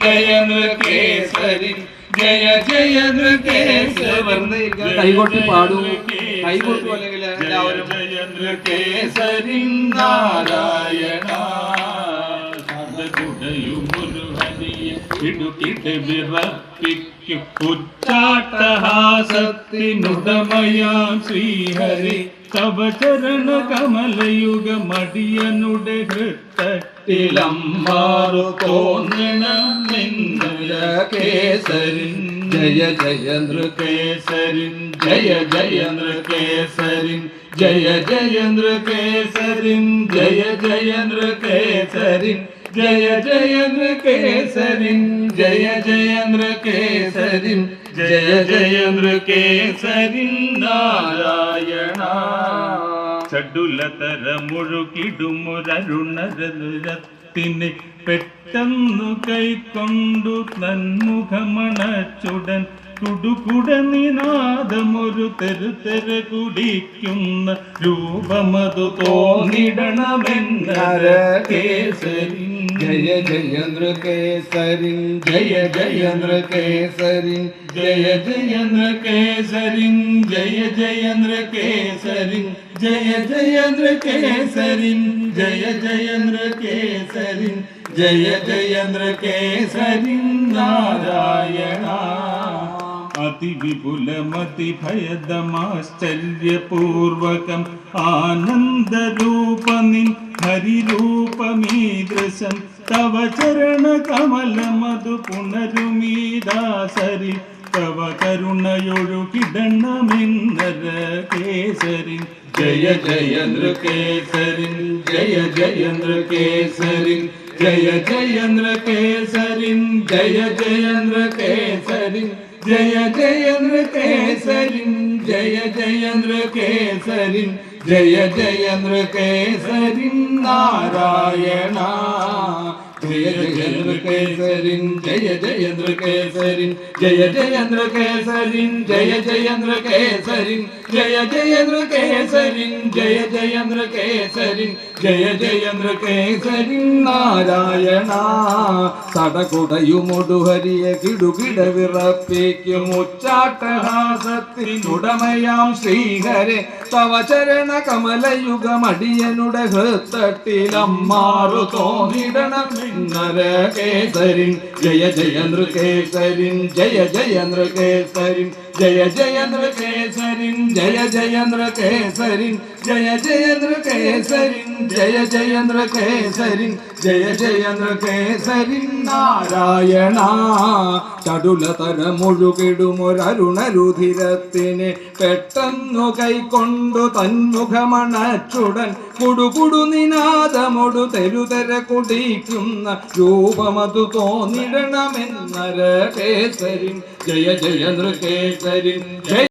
ജയ നൃകേസരി ജയ ജയ കൈകൊട്ടി പാടൂ കൈകൊട്ടു അല്ലെങ്കിൽ എല്ലാവരും ജയ നൃകേസരി നാരായണ ഇടുക്കിട്ട് വിറപ്പിക്കും. ഉച്ചാട്ടഹാസത്തിനുടമയാം ശ്രീഹരി. തവചരണ കമലയുഗ മടിയനുടെ ഹൃത്തട്ടിലമ്പാറു തോന്നണം നിന്നല കേസരിൻ ജയ ജയ നൃകേസരിൻ ജയ ജയ നൃകേസരിൻ ജയ ജയ നൃകേസരിൻ ജയ ജയ നൃകേസരിൻ ജയ ജയ നൃകേസരിൻ ജയ ജയ നൃകേസരിൻ ജയ ജയ നൃകേസരിൻ നാരായണ. చడులతరముడు కిడుమురరుణరతిని పెట్ പെട്ടെന്നു കൈക്കൊണ്ടു തന്മുഖമണച്ചുടൻ കുടുകുട നിനാദമൊരു തെരു തെര കുടിക്കുന്ന രൂപമതു തോന്നിടണമെന്നര കേസരി ജയ ജയ നൃകേസരി ജയ ജയ നൃകേസരി ജയ ജയ നൃകേസരി ജയ ജയ നൃകേസരി ജയ ജയ നൃകേസരി ജയ ജയ നൃകേസരി ജയ ജയ നാരായണ അതിവിപുലമതിഭയദമാശ്ചര്യപൂർവകം ആനന്ദരൂപനിൻ ഹരിരൂപമീദൃശം തവ ചരണകമലമതു പുനരുമീദാസരി തവ കരുണയൊഴുകിടണമെന്നര കേസരി ജയ ജയ നൃകേസരി ജയ ജയ ജയ ജയ നൃകേസരി ജയ ജയ നൃകേസരി ജയ ജയ നൃകേസരി ജയ ജയ നൃകേസരി ജയ ജയ നൃകേസരി നാരായണ ജയ ജയ നൃകേസരി ജയ ജയ നൃകേസരി ജയ ജയ നൃകേസരി ജയ ജയ നൃകേസരി ജയ ജയ നൃകേസരി ജയ ജയ നൃകേസരി ജയ ജയ നൃകേസരി നാരായണ. സടകുടയുമൊടുഹരിയ കിടുകിട വിറപ്പിക്കും ഉച്ചാട്ടഹാസത്തിനുടമയാം ശ്രീഹരെ. തവ ചരണ കമലയുഗമടിയനുടെ ഹൃത്തട്ടിലമ്മാറു തോന്നിടണം നിന്നര കേസരി ജയ ജയ നൃകേസരിൻ ജയ ജയ നൃകേസരിൻ. ജയ ജയ നൃകേസരിൻ ജയ ജയ നൃകേസരിൻ ജയ ജയ നൃകേസരിൻ ജയ ജയ നൃകേസരിൻ ജയ ജയ നൃകേസരി നാരായണ. ചടുലതര മുഴുകിടുമൊരരുണരുധിരത്തിനെ പെട്ടെന്നു കൈക്കൊണ്ടു തന്മുഖമണച്ചുടൻ കുടുകുടു നിനാദമൊടു തെരുതെര കുടിക്കുന്ന രൂപമതു തോന്നിടണമെന്നര കേസരി ജയ ജയ നൃകേസരി ജയ